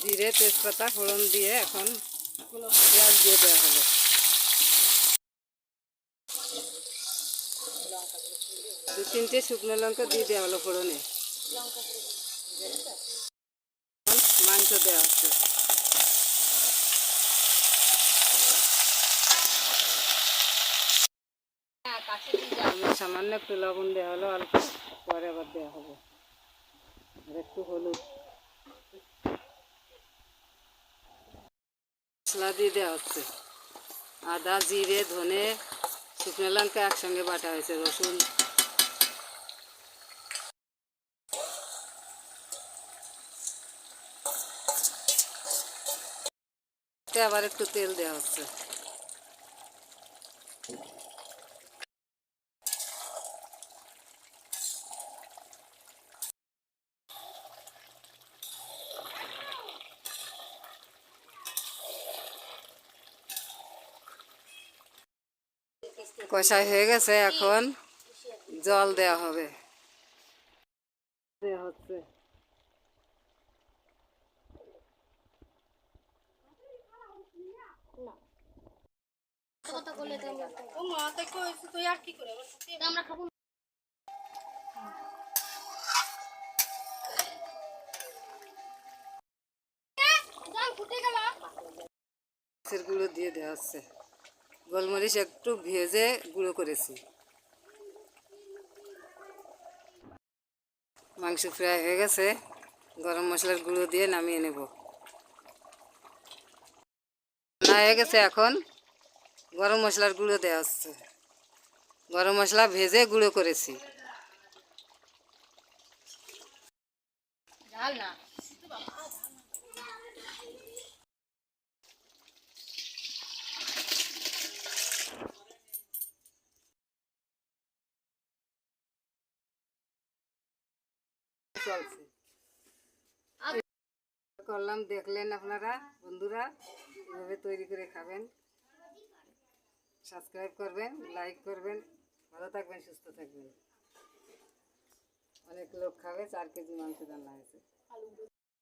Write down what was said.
জিরে তেজপাতা ফোড়ন দিয়ে এখন পেঁয়াজ দিয়ে দেওয়া হবে দু তিনটে শুকনো লঙ্কা দিয়ে দেওয়া হলো ফোড়নে। মাংস দেওয়া হচ্ছে। আমি সামান্য একটু লবণ দেওয়া হলো অল্প পরে আবার দেওয়া হবে একটু হলুদ। মশলা দিয়ে দেওয়া হচ্ছে। আদা, জিরে, ধনে, শুকনো লঙ্কা একসঙ্গে বাটা হয়েছে, রসুন। আবার একটু তেল দেওয়া হচ্ছে। কষাই হয়ে গেছে এখন জল দেওয়া হবে গেল দিয়ে দেওয়া হচ্ছে গোলমরিচ একটু ভেজে গুঁড়ো করেছি। মাংস ফ্রাই হয়ে গেছে, গরম মশলার গুঁড়ো দিয়ে নামিয়ে নেব। না, হয়ে গেছে এখন। গরম মশলার গুঁড়ো দেওয়া হচ্ছে। গরম মশলা ভেজে গুঁড়ো করেছি। না। চলছে। করলাম, দেখলেন আপনারা, বন্ধুরা, এভাবে তৈরি করে খাবেন। সাবস্ক্রাইব করবেন, লাইক করবেন, ভালো থাকবেন, সুস্থ থাকবেন। অনেক লোক খাবে, চার কেজি মাংস রান্না হয়েছে।